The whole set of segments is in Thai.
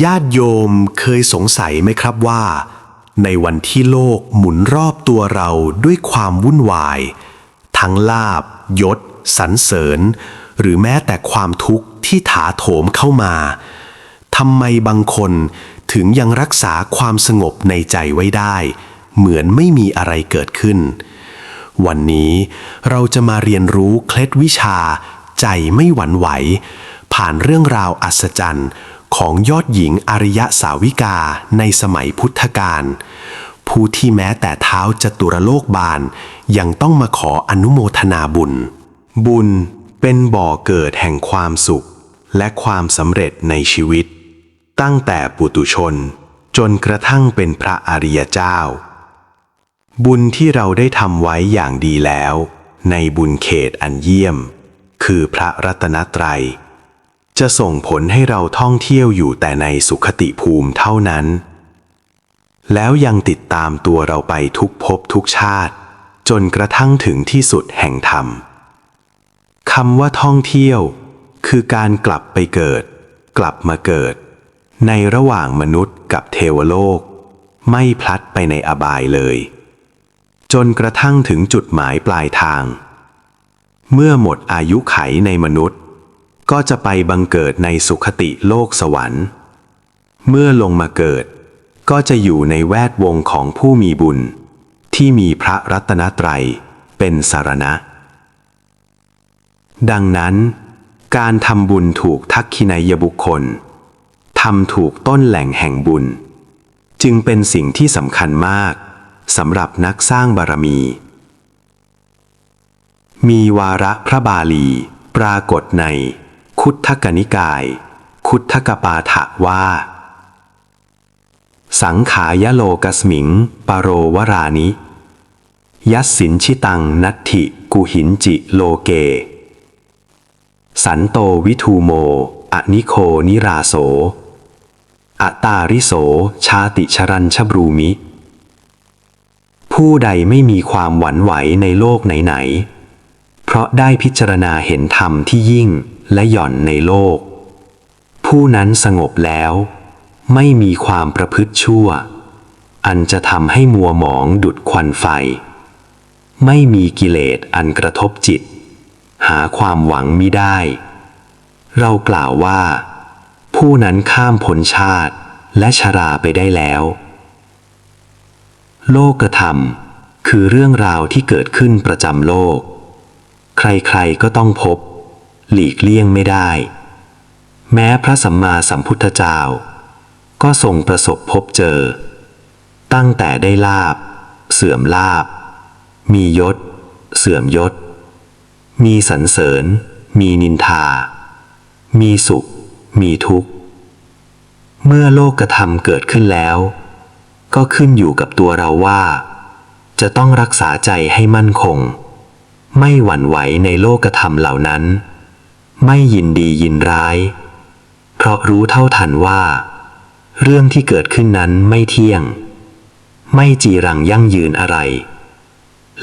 ญาติโยมเคยสงสัยไหมครับว่า ในวันที่โลกหมุนรอบตัวเราด้วยความวุ่นวาย ทั้งลาบยศสรรเสริญ หรือแม้แต่ความทุกข์ที่ถาโถมเข้ามาทำไมบางคนถึงยังรักษาความสงบในใจไว้ได้ เหมือนไม่มีอะไรเกิดขึ้น วันนี้เราจะมาเรียนรู้เคล็ดวิชา ใจไม่หวั่นไหว ผ่านเรื่องราวอัศจรรย์ ของยอดหญิงอริยสาวิกาในสมัยพุทธกาลผู้ที่แม้แต่เท้าจตุรโลกบาล ยังต้องมาขออนุโมทนาบุญ บุญเป็นบ่อเกิดแห่งความสุข และความสำเร็จในชีวิต ตั้งแต่ปุตุชน จนกระทั่งเป็นพระอริยเจ้า บุญที่เราได้ทำไว้อย่างดีแล้ว ในบุญเขตอันเยี่ยม คือพระรัตนตรัย จะส่งผลให้เราท่องเที่ยวอยู่แต่ในสุขติภูมิเท่านั้น แล้วยังติดตามตัวเราไปทุกภพทุกชาติ จนกระทั่งถึงที่สุดแห่งธรรมคำว่าท่องเที่ยว คือการกลับไปเกิด กลับมาเกิด ในระหว่างมนุษย์กับเทวโลก ไม่พลัดไปในอบายเลย จนกระทั่งถึงจุดหมายปลายทาง เมื่อหมดอายุไขในมนุษย์ ก็จะไปบังเกิดในสุขติโลกสวรรค์ เมื่อลงมาเกิด ก็จะอยู่ในแวดวงของผู้มีบุญ ที่มีพระรัตนตรัยเป็นสารณะ ดังนั้น การทำบุญถูกทักขินัยบุคคลทำถูกต้นแหล่งแห่งบุญ จึงเป็นสิ่งที่สำคัญมากสำหรับนักสร้างบารมี มีวาระพระบาลี ปรากฏใน คุทธกนิกาย คุทธกปาฐะว่า สังขายโลกสมิง ปโรวรานิ ยัสสินชิตังนัตถิกุหินจิโลเก สันโตวิทูโมอนิโคนิราโสอตาริโส ชาติชรัญชบรูมิ ผู้ใดไม่มีความหวั่นไหวในโลกไหนๆ เพราะได้พิจารณาเห็นธรรมที่ยิ่ง และหย่อนในโลก ผู้นั้นสงบแล้ว ไม่มีความประพฤติชั่ว อันจะทำให้มัวหมองดุดควันไฟ ไม่มีกิเลสอันกระทบจิต หาความหวังมิได้ เรากล่าวว่า ผู้นั้นข้ามพ้นชาติและชราไปได้แล้ว โลกธรรมคือเรื่องราวที่เกิดขึ้นประจำโลก ใครๆก็ต้องพบ หลีกเลี่ยงไม่ได้ แม้พระสัมมาสัมพุทธเจ้า ก็ทรงประสบพบเจอ ตั้งแต่ได้ลาบ เสื่อมลาบ มียศ เสื่อมยศ มีสรรเสริญ มีนินทา มีสุข มีทุกข์ เมื่อโลกธรรมเกิดขึ้นแล้ว ก็ขึ้นอยู่กับตัวเราว่า จะต้องรักษาใจให้มั่นคง ไม่หวั่นไหวในโลกธรรมเหล่านั้น ไม่ยินดียินร้าย เพราะรู้เท่าทันว่า เรื่องที่เกิดขึ้นนั้นไม่เที่ยง ไม่จีรังยั่งยืนอะไร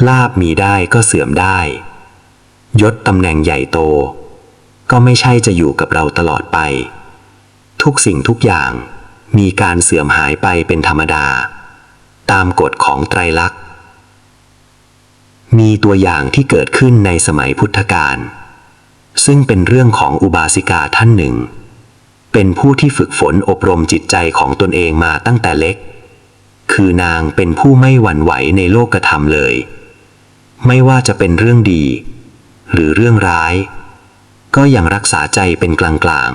ลาบมีได้ก็เสื่อมได้ ยศตำแหน่งใหญ่โต ก็ไม่ใช่จะอยู่กับเราตลอดไป ทุกสิ่งทุกอย่างมีการเสื่อมหายไปเป็นธรรมดา ตามกฎของไตรลักษณ์มีตัวอย่างที่เกิดขึ้นในสมัยพุทธกาล ซึ่งเป็นเรื่องของอุบาสิกาท่านหนึ่ง เป็นผู้ที่ฝึกฝนอบรมจิตใจของตนเองมาตั้งแต่เล็ก คือนางเป็นผู้ไม่หวั่นไหวในโลกธรรมเลย ไม่ว่าจะเป็นเรื่องดี หรือเรื่องร้าย ก็ยังรักษาใจเป็นกลาง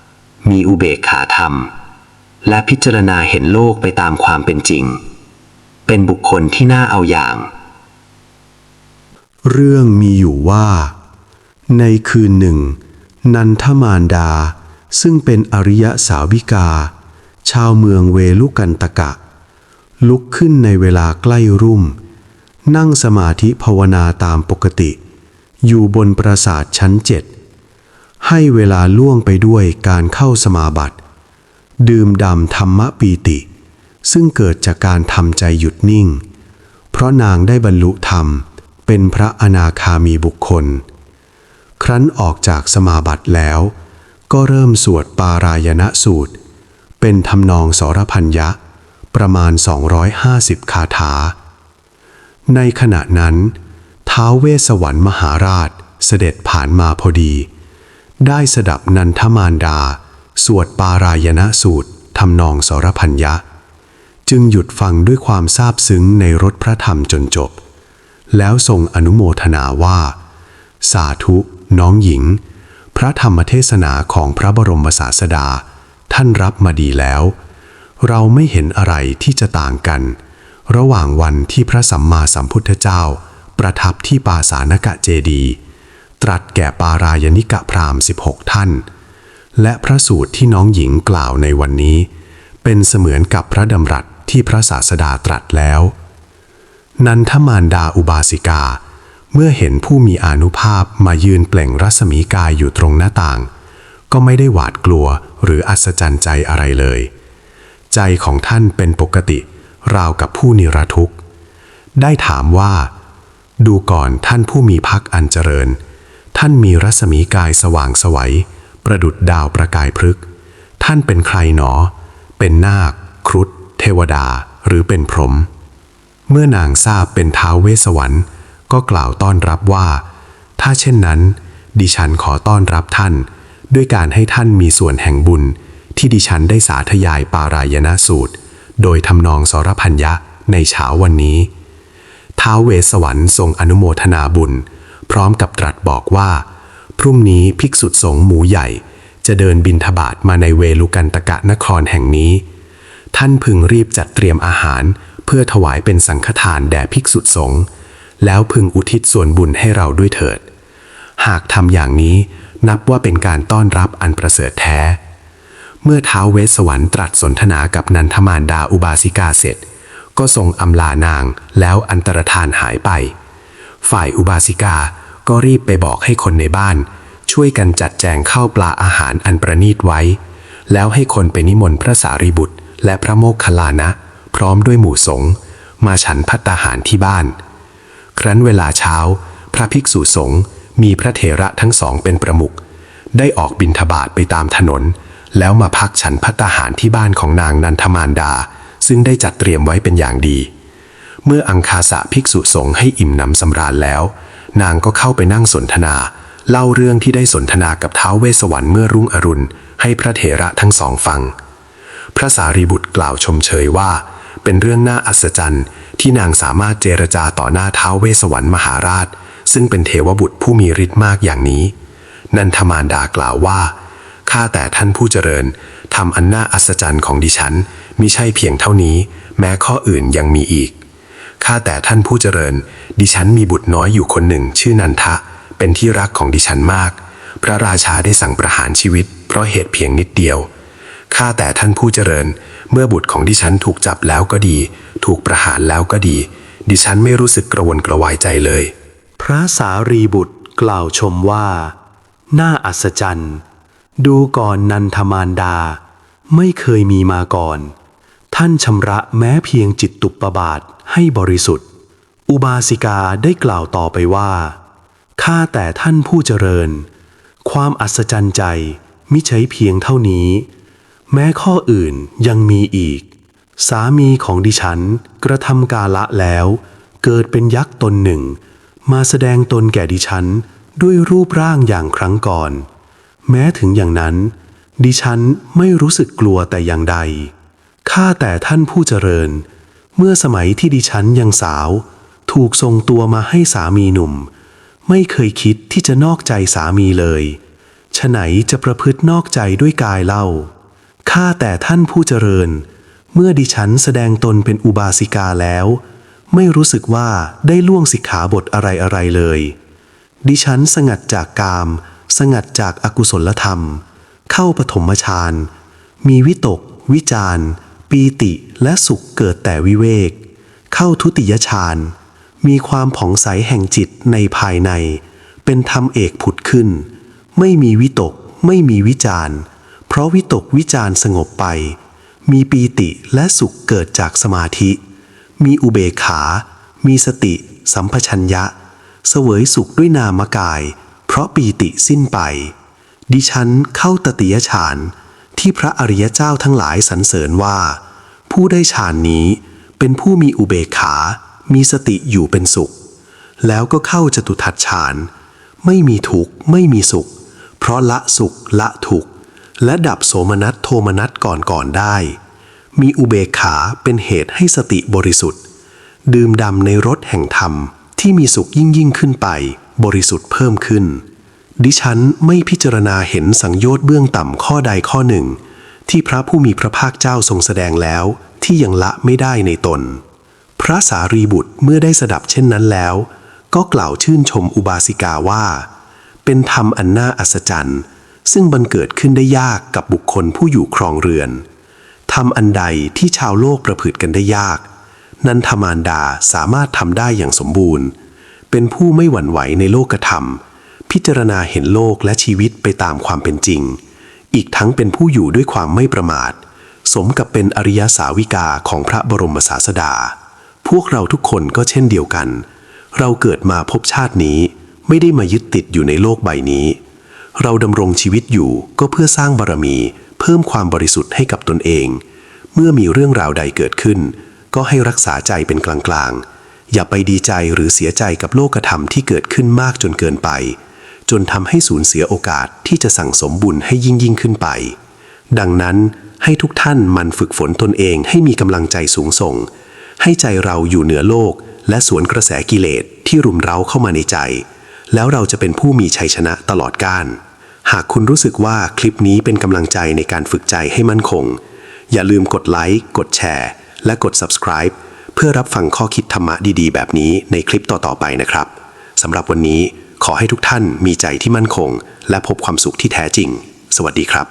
ๆ มีอุเบกขาธรรม และพิจารณาเห็นโลกไปตามความเป็นจริง เป็นบุคคลที่น่าเอาอย่าง เรื่องมีอยู่ว่า ในคืนหนึ่ง นันทมารดา ซึ่งเป็นอริยสาวิกา ชาวเมืองเวลุกันตกะ ลุกขึ้นในเวลาใกล้รุ่ม นั่งสมาธิภาวนาตามปกติ อยู่บนปราสาทชั้นเจ็ดให้เวลาล่วงไปด้วยการเข้าสมาบัติ ดื่มดำธรรมปีติ ซึ่งเกิดจากการทำใจหยุดนิ่ง เพราะนางได้บรรลุธรรมเป็นพระอนาคามีบุคคล ครั้นออกจากสมาบัติแล้ว ก็เริ่มสวดปารายณสูตร เป็นทำนองสรพัญญะ ประมาณ 250 คาถา ในขณะนั้น ท้าวเวสสวรรค์มหาราชเสด็จผ่านมาพอดี ได้สดับนันทมารดา สวดปารายณสูตรทำนองสรพัญญะ จึงหยุดฟังด้วยความซาบซึ้งในรถพระธรรมจนจบ แล้วทรงอนุโมทนาว่า สาธุ น้องหญิง พระธรรมเทศนาของพระบรมศาสดา ท่านรับมาดีแล้ว เราไม่เห็นอะไรที่จะต่างกัน ระหว่างวันที่พระสัมมาสัมพุทธเจ้า ประทับที่ปาสานกะเจดี ตรัสแก่ปารายณิกะพราหมณ์16 ท่าน และพระสูตรที่น้องหญิงกล่าวในวันนี้ เป็นเสมือนกับพระดำรัสที่พระศาสดาตรัสแล้ว นันทมารดาอุบาสิกา เมื่อเห็นผู้มีอานุภาพมายืนเปล่งรัศมีกายอยู่ตรงหน้าต่าง ก็ไม่ได้หวาดกลัวหรืออัศจรรย์ใจอะไรเลย ใจของท่านเป็นปกติ ราวกับผู้นิรทุกข์ ได้ถามว่า ดูก่อนท่านผู้มีพักอันเจริญ ท่านมีรัศมีกายสว่างสวัย ประดุดดาวประกายพฤกษ์ท่านเป็นใครหนอ เป็นนาค ครุฑเทวดาหรือเป็นพรหมเมื่อนางทราบเป็นท้าวเวสสวรรค์ ก็กล่าวต้อนรับว่า ถ้าเช่นนั้น ดิฉันขอต้อนรับท่าน ด้วยการให้ท่านมีส่วนแห่งบุญ ที่ดิฉันได้สาธยายปารายณสูตร โดยทำนองสรพัญญะในเช้าวันนี้ท้าวเวสสวรรค์ทรงอนุโมทนาบุญ พร้อมกับตรัสบอกว่า พรุ่งนี้ภิกษุสงฆ์หมูใหญ่จะเดินบินทบาทมาในเวลุกันตะกะนครแห่งนี้ ท่านพึงรีบจัดเตรียมอาหาร เพื่อถวายเป็นสังฆทานแด่ภิกษุสงฆ์ แล้วพึงอุทิศส่วนบุญให้เราด้วยเถิด หากทำอย่างนี้นับว่าเป็นการต้อนรับอันประเสริฐแท้ เมื่อท้าวเวสสวรรค์ตรัสสนทนากับนันทมารดาอุบาสิกาเสร็จ ก็ทรงอำลานางแล้วอันตรธานหายไป ฝ่ายอุบาสิกาก็รีบไปบอกให้คนในบ้าน ช่วยกันจัดแจงข้าวปลาอาหารอันประณีตไว้ แล้วให้คนไปนิมนต์พระสารีบุตร และพระโมคคัลลานะ พร้อมด้วยหมู่สงฆ์มาฉันพัตตาหารที่บ้าน ครั้นเวลาเช้า พระภิกษุสงฆ์มีพระเถระทั้งสองเป็นประมุขได้ออกบินทบาทไปตามถนน แล้วมาพักฉันพัตาหารที่บ้านของนางนันทมารดา ซึ่งได้จัดเตรียมไว้เป็นอย่างดี เมื่ออังคาสะภิกษุสงฆ์ให้อิ่มหนำสำราญแล้ว นางก็เข้าไปนั่งสนทนา เล่าเรื่องที่ได้สนทนากับท้าวเวสสวรรค์เมื่อรุ่งอรุณ ให้พระเถระทั้งสองฟัง พระสารีบุตรกล่าวชมเชยว่า เป็นเรื่องน่าอัศจรรย์ ที่นางสามารถเจรจาต่อหน้าท้าวเวสวรรค์มหาราช ซึ่งเป็นเทวบุตรผู้มีฤทธิ์มากอย่างนี้ นันทมารดากล่าวว่าข้าแต่ท่านผู้เจริญทำอันน่าอัศจรรย์ของดิฉันมิใช่เพียงเท่านี้ แม้ข้ออื่นยังมีอีกข้าแต่ท่านผู้เจริญ ดิฉันมีบุตรน้อยอยู่คนหนึ่งชื่อนันทะ เป็นที่รักของดิฉันมาก พระราชาได้สั่งประหารชีวิต เพราะเหตุเพียงนิดเดียว ข้าแต่ท่านผู้เจริญ เมื่อบุตรของดิฉันถูกจับแล้วก็ดี ถูกประหารแล้วก็ดี ดิฉันไม่รู้สึกกระวนกระวายใจเลย พระสารีบุตรกล่าวชมว่า น่าอัศจรรย์ ดูก่อนนันทมารดา ไม่เคยมีมาก่อน ท่านชำระแม้เพียงจิตตุปปบาทให้บริสุทธิ์ อุบาสิกาได้กล่าวต่อไปว่าข้าแต่ท่านผู้เจริญ ความอัศจรรย์ใจมิใช่เพียงเท่านี้ แม้ข้ออื่นยังมีอีก สามีของดิฉันกระทำกาละแล้ว เกิดเป็นยักษ์ตนหนึ่ง มาแสดงตนแก่ดิฉันด้วยรูปร่างอย่างครั้งก่อน แม้ถึงอย่างนั้น ดิฉันไม่รู้สึกกลัวแต่อย่างใด ข้าแต่ท่านผู้เจริญ เมื่อสมัยที่ดิฉันยังสาว ถูกส่งตัวมาให้สามีหนุ่ม ไม่เคยคิดที่จะนอกใจสามีเลยฉะไหนจะประพฤตินอกใจด้วยกายเล่า ข้าแต่ท่านผู้เจริญ เมื่อดิฉันแสดงตนเป็นอุบาสิกาแล้ว ไม่รู้สึกว่าได้ล่วงสิกขาบทอะไรอะไรเลย ดิฉันสงัดจากกาม สงัดจากอากุศลธรรม เข้าปฐมฌาน มีวิตก วิจารปีติและสุขเกิดแต่วิเวก เข้าทุติยฌาน มีความผ่องใสแห่งจิตในภายใน เป็นธรรมเอกผุดขึ้น ไม่มีวิตก ไม่มีวิจาร เพราะวิตกวิจารสงบไป มีปีติและสุขเกิดจากสมาธิ มีอุเบกขา มีสติ สัมปชัญญะ เสวยสุขด้วยนามกาย เพราะปีติสิ้นไป ดิฉันเข้าตติยฌานที่พระอริยเจ้าทั้งหลายสรรเสริญว่า ผู้ได้ฌานนี้เป็นผู้มีอุเบกขา มีสติอยู่เป็นสุข แล้วก็เข้าจตุทัชฌานไม่มีทุกข์ไม่มีสุข เพราะละสุขละทุกข์ และดับโสมนัสโทมนัสก่อนก่อนได้ มีอุเบกขาเป็นเหตุให้สติบริสุทธิ์ ดื่มดำในรสแห่งธรรมที่มีสุขยิ่งยิ่งขึ้นไป บริสุทธิ์เพิ่มขึ้น ดิฉันไม่พิจารณาเห็นสังโยชน์เบื้องต่ำข้อใดข้อหนึ่ง ที่พระผู้มีพระภาคเจ้าทรงแสดงแล้วที่ยังละไม่ได้ในตน พระสารีบุตรเมื่อได้สดับเช่นนั้นแล้ว ก็กล่าวชื่นชมอุบาสิกาว่า เป็นธรรมอันน่าอัศจรรย์ ซึ่งบังเกิดขึ้นได้ยากกับบุคคลผู้อยู่ครองเรือนทำอันใดที่ชาวโลกประพฤติกันได้ยาก นันทมารดาสามารถทำได้อย่างสมบูรณ์ เป็นผู้ไม่หวั่นไหวในโลกธรรม พิจารณาเห็นโลกและชีวิตไปตามความเป็นจริง อีกทั้งเป็นผู้อยู่ด้วยความไม่ประมาท สมกับเป็นอริยสาวิกาของพระบรมศาสดา พวกเราทุกคนก็เช่นเดียวกัน เราเกิดมาพบชาตินี้ไม่ได้มายึดติดอยู่ในโลกใบนี้ เราดำรงชีวิตอยู่ก็เพื่อสร้างบารมี เพิ่มความบริสุทธิ์ให้กับตนเอง เมื่อมีเรื่องราวใดเกิดขึ้น ก็ให้รักษาใจเป็นกลางๆ อย่าไปดีใจหรือเสียใจกับโลกธรรมที่เกิดขึ้นมากจนเกินไป จนทำให้สูญเสียโอกาสที่จะสั่งสมบุญให้ยิ่งยิ่งขึ้นไป ดังนั้นให้ทุกท่านมันฝึกฝนตนเองให้มีกำลังใจสูงส่ง ให้ใจเราอยู่เหนือโลก และสวนกระแสกิเลสที่รุมเร้าเข้ามาในใจ แล้วเราจะเป็นผู้มีชัยชนะตลอดกาล หากคุณรู้สึกว่าคลิปนี้เป็นกำลังใจในการฝึกใจให้มั่นคง อย่าลืมกดไลค์ กดแชร์ และกด subscribe เพื่อรับฟังข้อคิดธรรมะดีๆ แบบนี้ในคลิปต่อๆไปนะครับสำหรับวันนี้ขอให้ทุกท่านมีใจที่มั่นคง และพบความสุขที่แท้จริง สวัสดีครับ